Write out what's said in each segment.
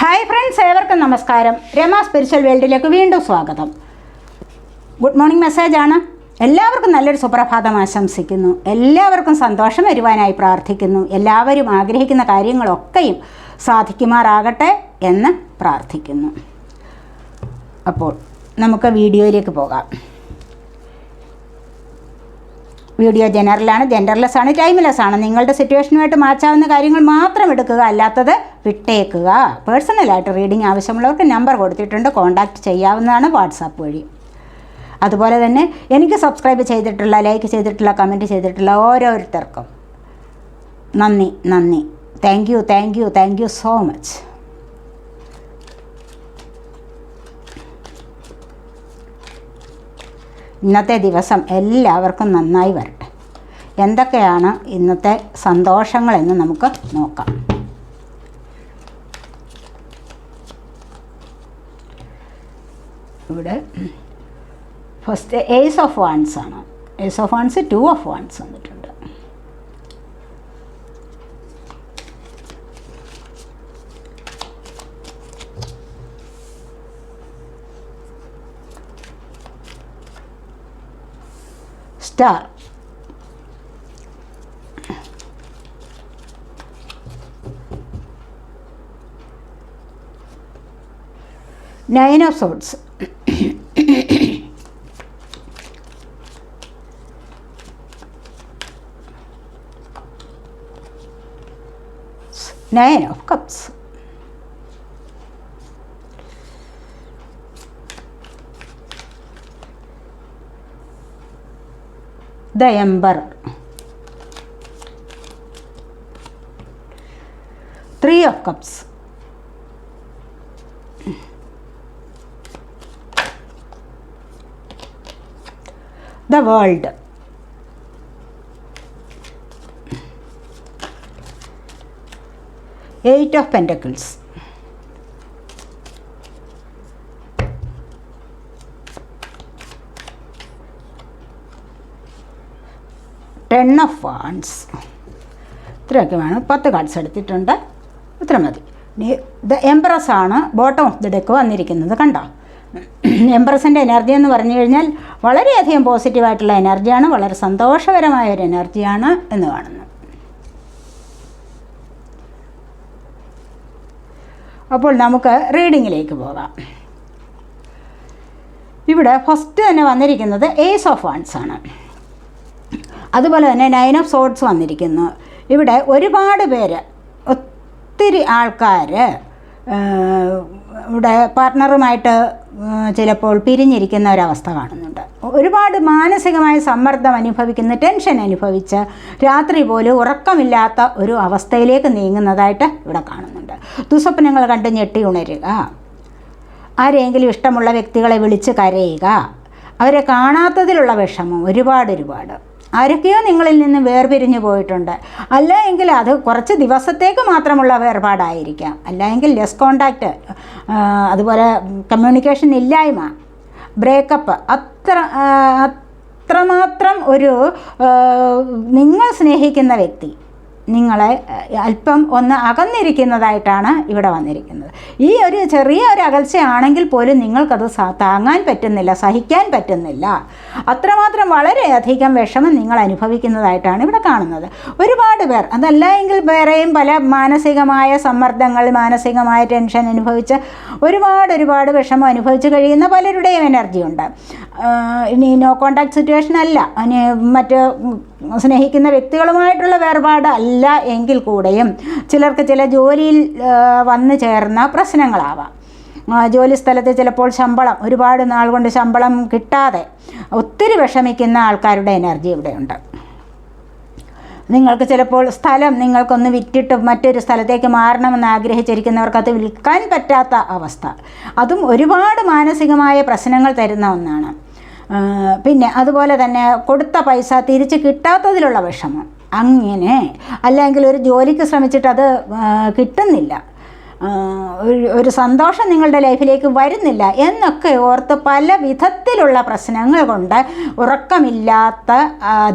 Hi friends ഏവർക്കും നമസ്കാരം. Rama spiritual വേൾഡിലേക്ക് വീണ്ടും സ്വാഗതം. ഗുഡ് മോർണിംഗ് മെസ്സേജാണ് എല്ലാവർക്കും നല്ലൊരു സുപ്രഭാതം ആശംസിക്കുന്നു. എല്ലാവർക്കും സന്തോഷം വരുവാനായി പ്രാർത്ഥിക്കുന്നു. എല്ലാവരും ആഗ്രഹിക്കുന്ന കാര്യങ്ങളൊക്കെയും സാധിക്കുമാറാകട്ടെ എന്ന് പ്രാർത്ഥിക്കുന്നു. അപ്പോൾ നമുക്ക് വീഡിയോയിലേക്ക് പോകാം. വീഡിയോ ജനറലാണ് ജെൻഡർലെസ് ആണ് ടൈംലെസ് ആണ് നിങ്ങളുടെ സിറ്റുവേഷനുമായിട്ട് മാച്ചാവുന്ന കാര്യങ്ങൾ മാത്രം എടുക്കുക അല്ലാത്തത് വിട്ടേക്കുക. പേഴ്സണലായിട്ട് റീഡിംഗ് ആവശ്യമുള്ളവർക്ക് നമ്പർ കൊടുത്തിട്ടുണ്ട് കോൺടാക്റ്റ് ചെയ്യാവുന്നതാണ് വാട്സാപ്പ് വഴി. അതുപോലെ തന്നെ എനിക്ക് സബ്സ്ക്രൈബ് ചെയ്തിട്ടുള്ള ലൈക്ക് ചെയ്തിട്ടുള്ള കമന്റ് ചെയ്തിട്ടുള്ള ഓരോരുത്തർക്കും. നന്ദി നന്ദി. Thank you thank you thank you so much. ഇന്നത്തെ ദിവസം എല്ലാവർക്കും നന്നായി വരട്ടെ. എന്തൊക്കെയാണ് ഇന്നത്തെ സന്തോഷങ്ങളെന്ന് നമുക്ക് നോക്കാം. ഇവിടെ ഫസ്റ്റ് ഏസ് ഓഫ് വാൻസ് ആണ്. Ace of wands two of wands വന്നിട്ടുണ്ട്. Star nine of swords nine of cups the emperor three of cups. The world. Eight of pentacles ten of wands ഇത്രയൊക്കെ വേണം. പത്ത് കാർഡ്സ് എടുത്തിട്ടുണ്ട്. ഇത്ര മതി. The empress ആണ് bottom of the deck വന്നിരിക്കുന്നത്. കണ്ടോ? എംപ്രസിന്റെ എനർജി എന്ന് പറഞ്ഞു കഴിഞ്ഞാൽ വളരെയധികം പോസിറ്റീവായിട്ടുള്ള എനർജിയാണ് വളരെ സന്തോഷകരമായ ഒരു എനർജിയാണ് എന്ന് കാണുന്നു. അപ്പോൾ നമുക്ക് റീഡിങ്ങിലേക്ക് പോകാം. ഇവിടെ ഫസ്റ്റ് തന്നെ വന്നിരിക്കുന്നത് ഏസ് ഓഫ് വാൺസ് ആണ്. അതുപോലെ തന്നെ നയൻ ഓഫ് സോട്ട്സ് വന്നിരിക്കുന്നു. ഇവിടെ ഒരുപാട് പേര് ഒത്തിരി ആൾക്കാർ ഇവിടെ പാർട്ട്ണറുമായിട്ട് ചിലപ്പോൾ പിരിഞ്ഞിരിക്കുന്ന ഒരവസ്ഥ കാണുന്നുണ്ട്. ഒരുപാട് മാനസികമായ സമ്മർദ്ദം അനുഭവിക്കുന്ന ടെൻഷൻ അനുഭവിച്ച് രാത്രി പോലും ഉറക്കമില്ലാത്ത ഒരു അവസ്ഥയിലേക്ക് നീങ്ങുന്നതായിട്ട് ഇവിടെ കാണുന്നുണ്ട്. ദുസ്വപ്നങ്ങൾ കണ്ട് ഞെട്ടി ഉണരുക. ആരെങ്കിലും ഇഷ്ടമുള്ള വ്യക്തികളെ വിളിച്ച് കരയുക. അവരെ കാണാത്തതിലുള്ള വിഷമം ഒരുപാട് ഒരുപാട്. ആരൊക്കെയോ നിങ്ങളിൽ നിന്ന് വേർപിരിഞ്ഞു പോയിട്ടുണ്ട്. അല്ല എങ്കിൽ അത് കുറച്ച് ദിവസത്തേക്ക് മാത്രമുള്ള വേർപാടായിരിക്കാം. അല്ല എങ്കിൽ ലെസ് കോണ്ടാക്റ്റ് അതുപോലെ കമ്മ്യൂണിക്കേഷൻ ഇല്ലായ്മ ബ്രേക്കപ്പ് അത്ര അത്രമാത്രം ഒരു നിങ്ങൾ സ്നേഹിക്കുന്ന വ്യക്തി നിങ്ങളെ അല്പം ഒന്ന് അകന്നിരിക്കുന്നതായിട്ടാണ് ഇവിടെ വന്നിരിക്കുന്നത്. ഈ ഒരു ചെറിയ ഒരു അകൽച്ചയാണെങ്കിൽ പോലും നിങ്ങൾക്കത് താങ്ങാൻ പറ്റുന്നില്ല സഹിക്കാൻ പറ്റുന്നില്ല. അത്രമാത്രം വളരെയധികം വിഷമം നിങ്ങൾ അനുഭവിക്കുന്നതായിട്ടാണ് ഇവിടെ കാണുന്നത്. ഒരുപാട് പേർ അതല്ല എങ്കിൽ വേറെയും പല മാനസികമായ സമ്മർദ്ദങ്ങൾ മാനസികമായ ടെൻഷൻ അനുഭവിച്ച് ഒരുപാട് ഒരുപാട് വിഷമം അനുഭവിച്ച് കഴിയുന്ന പലരുടെയും എനർജി ഉണ്ട് ഇനി നോ കോണ്ടാക്ട് സിറ്റുവേഷൻ അല്ല. ഇനി മറ്റ് സ്നേഹിക്കുന്ന വ്യക്തികളുമായിട്ടുള്ള വേർപാട് അല്ല എങ്കിൽ കൂടെയും ചിലർക്ക് ചില ജോലിയിൽ വന്നു ചേർന്ന പ്രശ്നങ്ങളാവാം. ജോലി സ്ഥലത്ത് ചിലപ്പോൾ ശമ്പളം ഒരുപാട് നാൾ കൊണ്ട് ശമ്പളം കിട്ടാതെ ഒത്തിരി വിഷമിക്കുന്ന ആൾക്കാരുടെ എനർജി ഇവിടെയുണ്ട്. നിങ്ങൾക്ക് ചിലപ്പോൾ സ്ഥലം നിങ്ങൾക്കൊന്ന് വിറ്റിട്ട് മറ്റൊരു സ്ഥലത്തേക്ക് മാറണമെന്ന് ആഗ്രഹിച്ചിരിക്കുന്നവർക്ക് അത് വിൽക്കാൻ പറ്റാത്ത അവസ്ഥ. അതും ഒരുപാട് മാനസികമായ പ്രശ്നങ്ങൾ തരുന്ന ഒന്നാണ്. പിന്നെ അതുപോലെ തന്നെ കൊടുത്ത പൈസ തിരിച്ച് കിട്ടാത്തതിലുള്ള വിഷമം. അങ്ങനെ അല്ലെങ്കിൽ ഒരു ജോലിക്ക് ശ്രമിച്ചിട്ട് അത് കിട്ടുന്നില്ല. ഒരു സന്തോഷം നിങ്ങളുടെ ലൈഫിലേക്ക് വരുന്നില്ല എന്നൊക്കെ ഓർത്ത് പല വിധത്തിലുള്ള പ്രശ്നങ്ങൾ കൊണ്ട് ഉറക്കമില്ലാത്ത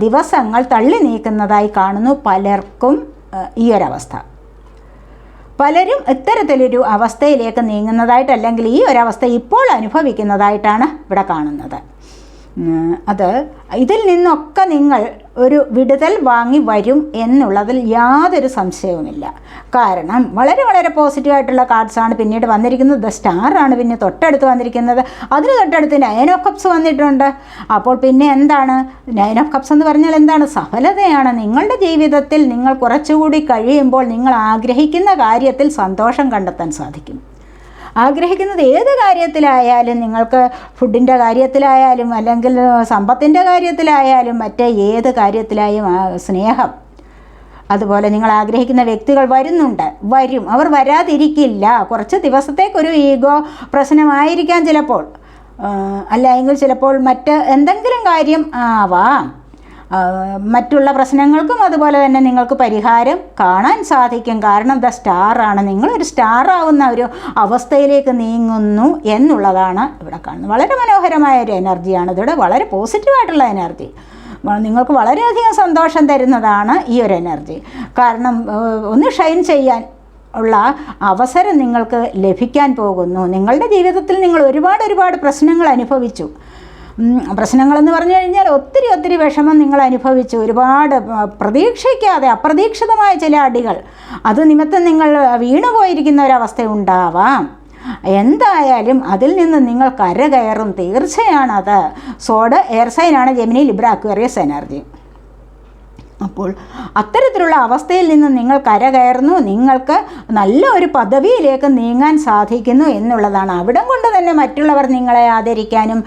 ദിവസങ്ങൾ തള്ളി നീക്കുന്നതായി കാണുന്നു പലർക്കും ഈ ഒരവസ്ഥ. പലരും ഇത്തരത്തിലൊരു അവസ്ഥയിലേക്ക് നീങ്ങുന്നതായിട്ട് അല്ലെങ്കിൽ ഈ ഒരവസ്ഥ ഇപ്പോൾ അനുഭവിക്കുന്നതായിട്ടാണ് ഇവിടെ കാണുന്നത്. അത് ഇതിൽ നിന്നൊക്കെ നിങ്ങൾ ഒരു വിടുതൽ വാങ്ങി വരും എന്നുള്ളതിൽ യാതൊരു സംശയവുമില്ല. കാരണം വളരെ വളരെ പോസിറ്റീവായിട്ടുള്ള കാർഡ്സാണ് പിന്നീട് വന്നിരിക്കുന്നത്. ദ സ്റ്റാറാണ് പിന്നെ തൊട്ടടുത്ത് വന്നിരിക്കുന്നത്. അതിന് തൊട്ടടുത്ത് നയൻ ഓഫ് കപ്സ് വന്നിട്ടുണ്ട്. അപ്പോൾ പിന്നെ എന്താണ്? നയൻ ഓഫ് കപ്സ് എന്ന് പറഞ്ഞാൽ എന്താണ്? സഫലതയാണ്. നിങ്ങളുടെ ജീവിതത്തിൽ നിങ്ങൾ കുറച്ചുകൂടി കഴിയുമ്പോൾ നിങ്ങൾ ആഗ്രഹിക്കുന്ന കാര്യത്തിൽ സന്തോഷം കണ്ടെത്താൻ സാധിക്കും. ആഗ്രഹിക്കുന്നത് ഏത് കാര്യത്തിലായാലും നിങ്ങൾക്ക് ഫുഡിന്റെ കാര്യത്തിലായാലും അല്ലെങ്കിൽ സമ്പത്തിന്റെ കാര്യത്തിലായാലും മറ്റേ ഏത് കാര്യത്തിലായും സ്നേഹം. അതുപോലെ നിങ്ങൾ ആഗ്രഹിക്കുന്ന വ്യക്തികൾ വരുന്നുണ്ട്. വരും. അവർ വരാതിരിക്കില്ല. കുറച്ച് ദിവസത്തേക്കൊരു ഈഗോ പ്രശ്നമായിരിക്കാം ചിലപ്പോൾ. അല്ല എങ്കിൽ ചിലപ്പോൾ മറ്റ് എന്തെങ്കിലും കാര്യം ആവാം. മറ്റുള്ള പ്രശ്നങ്ങൾക്കും അതുപോലെ തന്നെ നിങ്ങൾക്ക് പരിഹാരം കാണാൻ സാധിക്കും. കാരണം ദ സ്റ്റാറാണ് നിങ്ങളൊരു സ്റ്റാർ ആവുന്ന ഒരു അവസ്ഥയിലേക്ക് നീങ്ങുന്നു എന്നുള്ളതാണ് ഇവിടെ കാണുന്നത്. വളരെ മനോഹരമായ ഒരു എനർജിയാണ് ഇതിവിടെ വളരെ പോസിറ്റീവായിട്ടുള്ള എനർജി നിങ്ങൾക്ക് വളരെയധികം സന്തോഷം തരുന്നതാണ് ഈ ഒരു എനർജി കാരണം ഒന്ന് ഷൈൻ ചെയ്യാൻ ഉള്ള അവസരം നിങ്ങൾക്ക് ലഭിക്കാൻ പോകുന്നു. നിങ്ങളുടെ ജീവിതത്തിൽ നിങ്ങൾ ഒരുപാട് ഒരുപാട് പ്രശ്നങ്ങൾ അനുഭവിച്ചു. പ്രശ്നങ്ങളെന്ന് പറഞ്ഞു കഴിഞ്ഞാൽ ഒത്തിരി ഒത്തിരി വിഷമം നിങ്ങൾ അനുഭവിച്ചു. ഒരുപാട് പ്രതീക്ഷിക്കാതെ അപ്രതീക്ഷിതമായ ചില അടികൾ. അത് നിമിത്തം നിങ്ങൾ വീണുപോയിരിക്കുന്ന ഒരവസ്ഥ ഉണ്ടാവാം. എന്തായാലും അതിൽ നിന്ന് നിങ്ങൾ കരകയറും. തീർച്ചയാണത്. സോഡ് എയർ സൈനാണ് ജെമിനി ലിബ്ര അക്വേറിയസ് എനർജി അപ്പോൾ അത്തരത്തിലുള്ള അവസ്ഥയിൽ നിന്ന് നിങ്ങൾ കരകയറുന്നു. നിങ്ങൾക്ക് നല്ല ഒരു പദവിയിലേക്ക് നീങ്ങാൻ സാധിക്കുന്നു എന്നുള്ളതാണ്. അവിടം കൊണ്ട് തന്നെ മറ്റുള്ളവർ നിങ്ങളെ ആദരിക്കാനും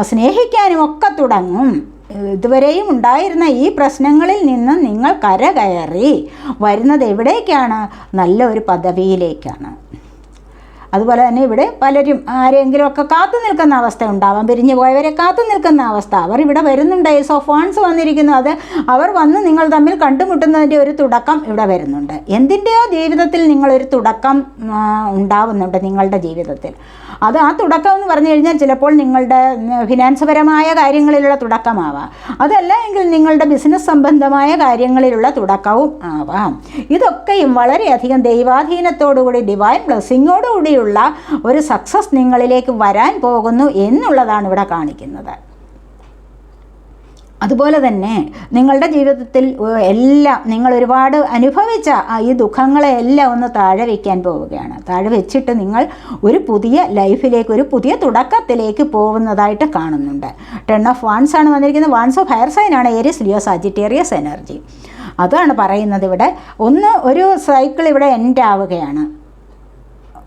സ്നേഹിക്കാനും ഒക്കെ തുടങ്ങും. ഇതുവരെയും ഉണ്ടായിരുന്ന ഈ പ്രശ്നങ്ങളിൽ നിന്ന് നിങ്ങൾ കരകയറി. വരുന്നത് എവിടേക്കാണ്? നല്ല ഒരു പദവിയിലേക്കാണ്. അതുപോലെ തന്നെ ഇവിടെ പലരും ആരെങ്കിലുമൊക്കെ കാത്തു നിൽക്കുന്ന അവസ്ഥ ഉണ്ടാവാം പിരിഞ്ഞു പോയവരെ കാത്തു നിൽക്കുന്ന അവസ്ഥ. അവർ ഇവിടെ വരുന്നുണ്ട് ഏസ് ഓഫ് വാൺസ് വന്നിരിക്കുന്നു. അത് അവർ വന്ന് നിങ്ങൾ തമ്മിൽ കണ്ടുമുട്ടുന്നതിന്റെ ഒരു തുടക്കം ഇവിടെ വരുന്നുണ്ട്. എന്തിന്റെയോ ജീവിതത്തിൽ നിങ്ങളൊരു തുടക്കം ഉണ്ടാവുന്നുണ്ട് നിങ്ങളുടെ ജീവിതത്തിൽ. അത് ആ തുടക്കം എന്ന് പറഞ്ഞു കഴിഞ്ഞാൽ ചിലപ്പോൾ നിങ്ങളുടെ ഫിനാൻസ് പരമായ കാര്യങ്ങളിലുള്ള തുടക്കമാവാം. അതല്ല എങ്കിൽ നിങ്ങളുടെ ബിസിനസ് സംബന്ധമായ കാര്യങ്ങളിലുള്ള തുടക്കവും ആവാം. ഇതൊക്കെയും വളരെയധികം ദൈവാധീനത്തോടുകൂടി ഡിവൈൻ ബ്ലെസ്സിങ്ങോടുകൂടിയുള്ള ഒരു സക്സസ് നിങ്ങളിലേക്ക് വരാൻ പോകുന്നു എന്നുള്ളതാണ് ഇവിടെ കാണിക്കുന്നത്. അതുപോലെ തന്നെ നിങ്ങളുടെ ജീവിതത്തിൽ എല്ലാം നിങ്ങൾ ഒരുപാട് അനുഭവിച്ച ഈ ദുഃഖങ്ങളെ എല്ലാം ഒന്ന് താഴെ വയ്ക്കാൻ പോവുകയാണ്. താഴെ വെച്ചിട്ട് നിങ്ങൾ ഒരു പുതിയ ലൈഫിലേക്ക് ഒരു പുതിയ തുടക്കത്തിലേക്ക് പോകുന്നതായിട്ട് കാണുന്നുണ്ട്. ടെൺ ഓഫ് വാൺസ് ആണ് വന്നിരിക്കുന്നത്. വാൺസ് ഓഫ് ഹയർ സൈൻ ആണ് ഏരിയസ് ലിയോ സാജിറ്റേറിയസ് എനർജി അതാണ് പറയുന്നത് ഇവിടെ. ഒന്ന് ഒരു സൈക്കിൾ ഇവിടെ എൻഡ് ആവുകയാണ്.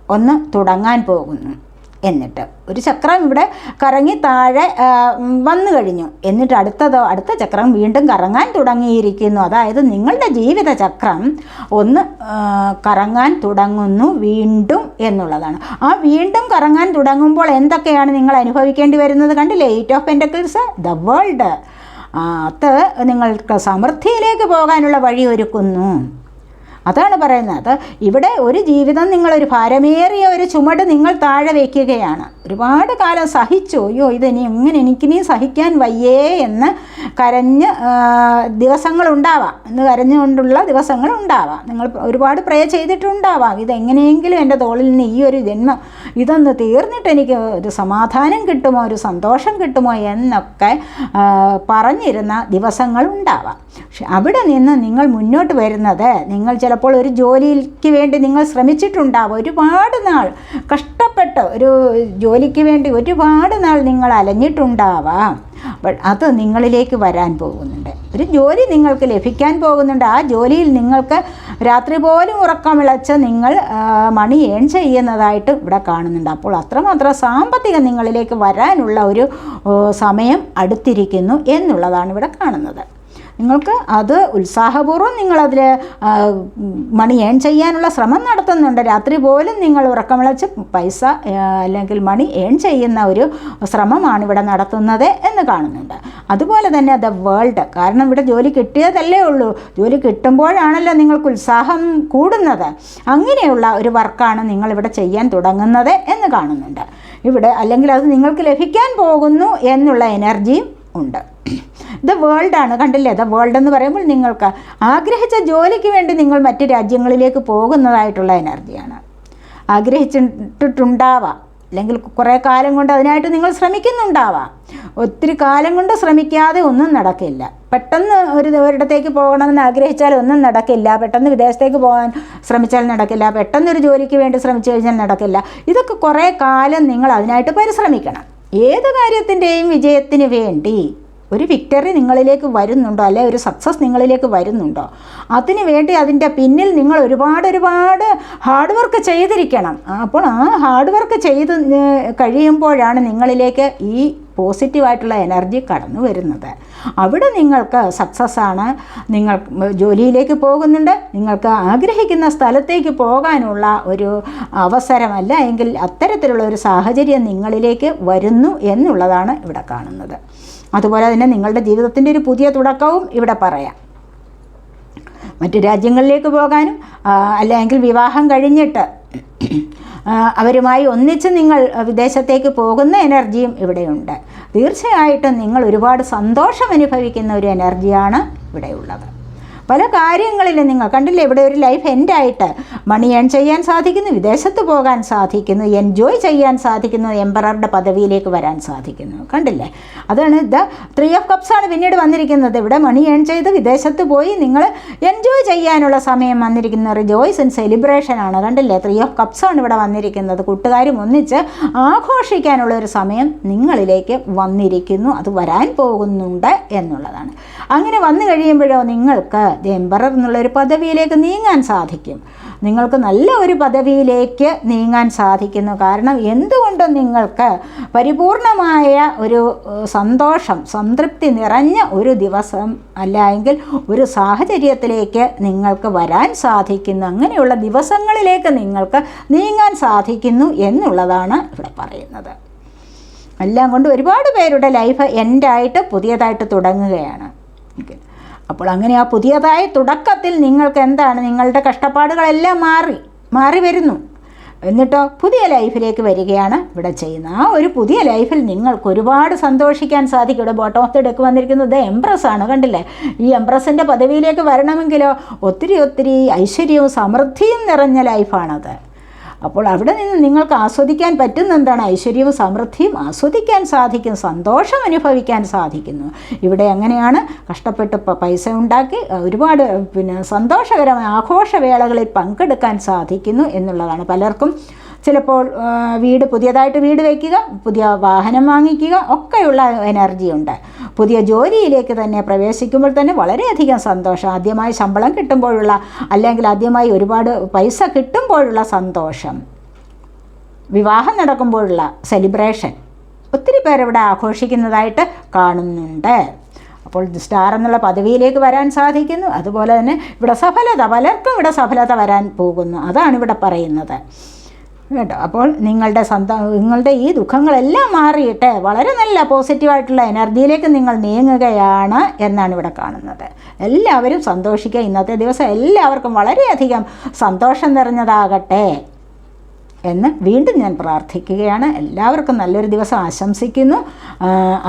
ഒന്ന് തുടങ്ങാൻ പോകുന്നു. എന്നിട്ട് ഒരു ചക്രം ഇവിടെ കറങ്ങി താഴെ വന്നു കഴിഞ്ഞു. എന്നിട്ട് അടുത്തതോ അടുത്ത ചക്രം വീണ്ടും കറങ്ങാൻ തുടങ്ങിയിരിക്കുന്നു. അതായത് നിങ്ങളുടെ ജീവിത ചക്രം ഒന്ന് കറങ്ങാൻ തുടങ്ങുന്നു വീണ്ടും എന്നുള്ളതാണ്. ആ വീണ്ടും കറങ്ങാൻ തുടങ്ങുമ്പോൾ എന്തൊക്കെയാണ് നിങ്ങൾ അനുഭവിക്കേണ്ടി വരുന്നത് കണ്ടില്ലേ? Eight of pentacles the world അത് നിങ്ങൾക്ക് സമൃദ്ധിയിലേക്ക് പോകാനുള്ള വഴി ഒരുക്കുന്നു അതാണ് പറയുന്നത്. ഇവിടെ ഒരു ജീവിതം നിങ്ങളൊരു ഭാരമേറിയ ഒരു ചുമട് നിങ്ങൾ താഴെ വയ്ക്കുകയാണ്. ഒരുപാട് കാലം സഹിച്ചു. അയ്യോ ഇതിനി എങ്ങനെ എനിക്കിനി സഹിക്കാൻ വയ്യേ എന്ന് കരഞ്ഞ് ദിവസങ്ങളുണ്ടാവാം. എന്ന് കരഞ്ഞുകൊണ്ടുള്ള ദിവസങ്ങളുണ്ടാവാം. നിങ്ങൾ ഒരുപാട് പ്രേ ചെയ്തിട്ടുണ്ടാവാം. ഇതെങ്ങനെയെങ്കിലും എന്റെ തോളിൽ നിന്ന് ഈ ഒരു ജന്മം ഇതൊന്ന് തീർന്നിട്ട് എനിക്ക് ഒരു സമാധാനം കിട്ടുമോ ഒരു സന്തോഷം കിട്ടുമോ എന്നൊക്കെ പറഞ്ഞിരുന്ന ദിവസങ്ങളുണ്ടാവാം. പക്ഷെ അവിടെ നിന്ന് നിങ്ങൾ മുന്നോട്ട് വരുന്നത് നിങ്ങൾ ചിലപ്പോൾ ഒരു ജോലിക്ക് വേണ്ടി നിങ്ങൾ ശ്രമിച്ചിട്ടുണ്ടാവും. ഒരുപാട് നാൾ കഷ്ടപ്പെട്ട് ഒരു ജോലിക്ക് വേണ്ടി ഒരുപാട് നാൾ നിങ്ങൾ അലഞ്ഞിട്ടുണ്ടാവാം. അത് നിങ്ങളിലേക്ക് വരാൻ പോകുന്നുണ്ട്. ഒരു ജോലി നിങ്ങൾക്ക് ലഭിക്കാൻ പോകുന്നുണ്ട്. ആ ജോലിയിൽ നിങ്ങൾക്ക് രാത്രി പോലും ഉറക്കമിളച്ച് നിങ്ങൾ മണി ഏൺ ചെയ്യുന്നതായിട്ട് ഇവിടെ കാണുന്നുണ്ട്. അപ്പോൾ അത്രമാത്രം സാമ്പത്തികം നിങ്ങളിലേക്ക് വരാനുള്ള ഒരു സമയം അടുത്തിരിക്കുന്നു എന്നുള്ളതാണ് ഇവിടെ കാണുന്നത്. നിങ്ങൾക്ക് അത് ഉത്സാഹപൂർവം നിങ്ങളതിൽ മണി ഏൺ ചെയ്യാനുള്ള ശ്രമം നടത്തുന്നുണ്ട്. രാത്രി പോലും നിങ്ങൾ ഉറക്കമിളച്ച് പൈസ അല്ലെങ്കിൽ മണി ഏൺ ചെയ്യുന്ന ഒരു ശ്രമമാണ് ഇവിടെ നടത്തുന്നത് എന്ന് കാണുന്നുണ്ട്. അതുപോലെ തന്നെ ദ വേൾഡ് കാരണം ഇവിടെ ജോലി കിട്ടിയതല്ലേ ഉള്ളൂ. ജോലി കിട്ടുമ്പോഴാണല്ലോ നിങ്ങൾക്ക് ഉത്സാഹം കൂടുന്നത്. അങ്ങനെയുള്ള ഒരു വർക്കാണ് നിങ്ങളിവിടെ ചെയ്യാൻ തുടങ്ങുന്നത് എന്ന് കാണുന്നുണ്ട്. ഇവിടെ അല്ലെങ്കിൽ അത് നിങ്ങൾക്ക് ലഭിക്കാൻ പോകുന്നു എന്നുള്ള എനർജിയും ഉണ്ട്. ദ വേൾഡാണ് കണ്ടില്ലേ? ദ വേൾഡ് എന്ന് പറയുമ്പോൾ നിങ്ങൾക്ക് ആഗ്രഹിച്ച ജോലിക്ക് വേണ്ടി നിങ്ങൾ മറ്റ് രാജ്യങ്ങളിലേക്ക് പോകുന്നതായിട്ടുള്ള എനർജിയാണ് ആഗ്രഹിച്ചിട്ടുണ്ടാവാം. അല്ലെങ്കിൽ കുറേ കാലം കൊണ്ട് അതിനായിട്ട് നിങ്ങൾ ശ്രമിക്കുന്നുണ്ടാവാം. ഒത്തിരി കാലം കൊണ്ട് ശ്രമിക്കാതെ ഒന്നും നടക്കില്ല. പെട്ടെന്ന് ഒരു ഒരിടത്തേക്ക് പോകണമെന്ന് ആഗ്രഹിച്ചാൽ ഒന്നും നടക്കില്ല. പെട്ടെന്ന് വിദേശത്തേക്ക് പോകാൻ ശ്രമിച്ചാൽ നടക്കില്ല. പെട്ടെന്ന് ഒരു ജോലിക്ക് വേണ്ടി ശ്രമിച്ചു കഴിഞ്ഞാൽ നടക്കില്ല. ഇതൊക്കെ കുറേ കാലം നിങ്ങൾ അതിനായിട്ട് പരിശ്രമിക്കണം. ഏത് കാര്യത്തിന്റെയും വിജയത്തിന് വേണ്ടി ഒരു വിക്ടറി നിങ്ങളിലേക്ക് വരുന്നുണ്ടോ? അല്ലെ ഒരു സക്സസ് നിങ്ങളിലേക്ക് വരുന്നുണ്ടോ? അതിനു വേണ്ടി അതിന്റെ പിന്നിൽ നിങ്ങൾ ഒരുപാട് ഒരുപാട് ഹാർഡ് വർക്ക് ചെയ്തിരിക്കണം. അപ്പോൾ ആ ഹാർഡ് വർക്ക് ചെയ്ത് കഴിയുമ്പോഴാണ് നിങ്ങളിലേക്ക് ഈ പോസിറ്റീവായിട്ടുള്ള എനർജി കടന്നു വരുന്നത്. അവിടെ നിങ്ങൾക്ക് സക്സസ്സാണ് നിങ്ങൾ ജോലിയിലേക്ക് പോകുന്നുണ്ട്. നിങ്ങൾക്ക് ആഗ്രഹിക്കുന്ന സ്ഥലത്തേക്ക് പോകാനുള്ള ഒരു അവസരമല്ല എങ്കിൽ അത്തരത്തിലുള്ള ഒരു സാഹചര്യം നിങ്ങളിലേക്ക് വരുന്നു എന്നുള്ളതാണ് ഇവിടെ കാണുന്നത്. അതുപോലെ തന്നെ നിങ്ങളുടെ ജീവിതത്തിന്റെ ഒരു പുതിയ തുടക്കവും ഇവിടെ പറയാം. മറ്റു രാജ്യങ്ങളിലേക്ക് പോകാനും അല്ലെങ്കിൽ വിവാഹം കഴിഞ്ഞിട്ട് അവരുമായി ഒന്നിച്ച് നിങ്ങൾ വിദേശത്തേക്ക് പോകുന്ന എനർജിയും ഇവിടെയുണ്ട്. തീർച്ചയായിട്ടും നിങ്ങൾ ഒരുപാട് സന്തോഷം അനുഭവിക്കുന്ന ഒരു എനർജിയാണ് ഇവിടെയുള്ളത്. പല കാര്യങ്ങളിലും നിങ്ങൾ കണ്ടില്ലേ ഇവിടെ ഒരു ലൈഫ് എൻഡായിട്ട് മണി ഏൺ ചെയ്യാൻ സാധിക്കുന്നു വിദേശത്ത് പോകാൻ സാധിക്കുന്നു എൻജോയ് ചെയ്യാൻ സാധിക്കുന്നു എംപററുടെ പദവിയിലേക്ക് വരാൻ സാധിക്കുന്നു. കണ്ടില്ലേ? അതാണ് ദ ത്രീ ഓഫ് കപ്സ് ആണ് പിന്നീട് വന്നിരിക്കുന്നത്. ഇവിടെ മണി ഏൺ ചെയ്ത് വിദേശത്ത് പോയി നിങ്ങൾ എൻജോയ് ചെയ്യാനുള്ള സമയം വന്നിരിക്കുന്ന. റിജോയ്സ് ആൻഡ് സെലിബ്രേഷൻ ആണ്. കണ്ടില്ലേ? ത്രീ ഓഫ് കപ്സ് ആണ് ഇവിടെ വന്നിരിക്കുന്നത്. കൂട്ടുകാരും ഒന്നിച്ച് ആഘോഷിക്കാനുള്ള ഒരു സമയം നിങ്ങളിലേക്ക് വന്നിരിക്കുന്നു. അത് വരാൻ പോകുന്നുണ്ട് എന്നുള്ളതാണ്. അങ്ങനെ വന്നു കഴിയുമ്പോഴോ നിങ്ങൾക്ക് ദ എംബറർ എന്നുള്ളൊരു പദവിയിലേക്ക് നീങ്ങാൻ സാധിക്കും. നിങ്ങൾക്ക് നല്ല ഒരു പദവിയിലേക്ക് നീങ്ങാൻ സാധിക്കുന്നു. കാരണം എന്തുകൊണ്ടും നിങ്ങൾക്ക് പരിപൂർണമായ ഒരു സന്തോഷം സംതൃപ്തി നിറഞ്ഞ ഒരു ദിവസം അല്ലെങ്കിൽ ഒരു സാഹചര്യത്തിലേക്ക് നിങ്ങൾക്ക് വരാൻ സാധിക്കുന്നു. അങ്ങനെയുള്ള ദിവസങ്ങളിലേക്ക് നിങ്ങൾക്ക് നീങ്ങാൻ സാധിക്കുന്നു എന്നുള്ളതാണ് ഇവിടെ പറയുന്നത്. എല്ലാം കൊണ്ട് ഒരുപാട് പേരുടെ ലൈഫ് എൻഡായിട്ട് പുതിയതായിട്ട് തുടങ്ങുകയാണ്. അപ്പോൾ അങ്ങനെ ആ പുതിയതായ തുടക്കത്തിൽ നിങ്ങൾക്ക് എന്താണ്? നിങ്ങളുടെ കഷ്ടപ്പാടുകളെല്ലാം മാറി മാറി വരുന്നു. എന്നിട്ടോ പുതിയ ലൈഫിലേക്ക് വരികയാണ് ഇവിടെ ചെയ്യുന്നത്. ആ ഒരു പുതിയ ലൈഫിൽ നിങ്ങൾക്ക് ഒരുപാട് സന്തോഷിക്കാൻ സാധിക്കും. ഇവിടെ ബോട്ടം ഓഫ് ദി ഡെക്ക് വന്നിരിക്കുന്നത് എംപ്രസ് ആണ് കണ്ടില്ലേ? ഈ എംപ്രസിന്റെ പദവിയിലേക്ക് വരണമെങ്കിലോ ഒത്തിരി ഒത്തിരി ഐശ്വര്യവും സമൃദ്ധിയും നിറഞ്ഞ ലൈഫാണത് അപ്പോൾ അവിടെ നിന്ന് നിങ്ങൾക്ക് ആസ്വദിക്കാൻ പറ്റുന്ന എന്താണ്? ഐശ്വര്യവും സമൃദ്ധിയും ആസ്വദിക്കാൻ സാധിക്കും സന്തോഷം അനുഭവിക്കാൻ സാധിക്കുന്നു. ഇവിടെ അങ്ങനെയാണ് കഷ്ടപ്പെട്ട് പൈസ ഉണ്ടാക്കി ഒരുപാട് പിന്നെ സന്തോഷകരമായ ആഘോഷവേളകളിൽ പങ്കെടുക്കാൻ സാധിക്കുന്നു എന്നുള്ളതാണ് പലർക്കും ചിലപ്പോൾ വീട് പുതിയതായിട്ട് വീട് വയ്ക്കുക പുതിയ വാഹനം വാങ്ങിക്കുക ഒക്കെയുള്ള എനർജിയുണ്ട് പുതിയ ജോലിയിലേക്ക് തന്നെ പ്രവേശിക്കുമ്പോൾ തന്നെ വളരെയധികം സന്തോഷം. ആദ്യമായി ശമ്പളം കിട്ടുമ്പോഴുള്ള അല്ലെങ്കിൽ ആദ്യമായി ഒരുപാട് പൈസ കിട്ടുമ്പോഴുള്ള സന്തോഷം. വിവാഹം നടക്കുമ്പോഴുള്ള സെലിബ്രേഷൻ ഒത്തിരി പേരവിടെ ആഘോഷിക്കുന്നതായിട്ട് കാണുന്നുണ്ട്. അപ്പോൾ സ്റ്റാർ എന്നുള്ള പദവിയിലേക്ക് വരാൻ സാധിക്കുന്നു. അതുപോലെ തന്നെ ഇവിടെ സഫലത പലർക്കും ഇവിടെ സഫലത വരാൻ പോകുന്നു. അതാണ് ഇവിടെ പറയുന്നത്. കേട്ടോ? അപ്പോൾ നിങ്ങളുടെ സ്വന്തം നിങ്ങളുടെ ഈ ദുഃഖങ്ങളെല്ലാം മാറിയിട്ട് വളരെ നല്ല പോസിറ്റീവായിട്ടുള്ള എനർജിയിലേക്ക് നിങ്ങൾ നീങ്ങുകയാണ് എന്നാണ് ഇവിടെ കാണുന്നത്. എല്ലാവരും സന്തോഷിക്കുക. ഇന്നത്തെ ദിവസം എല്ലാവർക്കും വളരെയധികം സന്തോഷം നിറഞ്ഞതാകട്ടെ. എന്ന് വീണ്ടും ഞാൻ പ്രാർത്ഥിക്കുകയാണ്. എല്ലാവർക്കും നല്ലൊരു ദിവസം ആശംസിക്കുന്നു.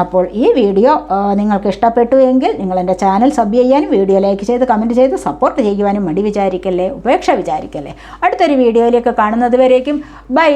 അപ്പോൾ ഈ വീഡിയോ നിങ്ങൾക്ക് ഇഷ്ടപ്പെട്ടു എങ്കിൽ നിങ്ങൾ എന്റെ ചാനൽ സബ് ചെയ്യാനും വീഡിയോ ലൈക്ക് ചെയ്ത് കമന്റ് ചെയ്ത് സപ്പോർട്ട് ചെയ്യുവാനും മടി വിചാരിക്കല്ലേ? ഉപേക്ഷ വിചാരിക്കല്ലേ? അടുത്തൊരു വീഡിയോയിലേക്ക് കാണുന്നത് വരേക്കും. ബൈ.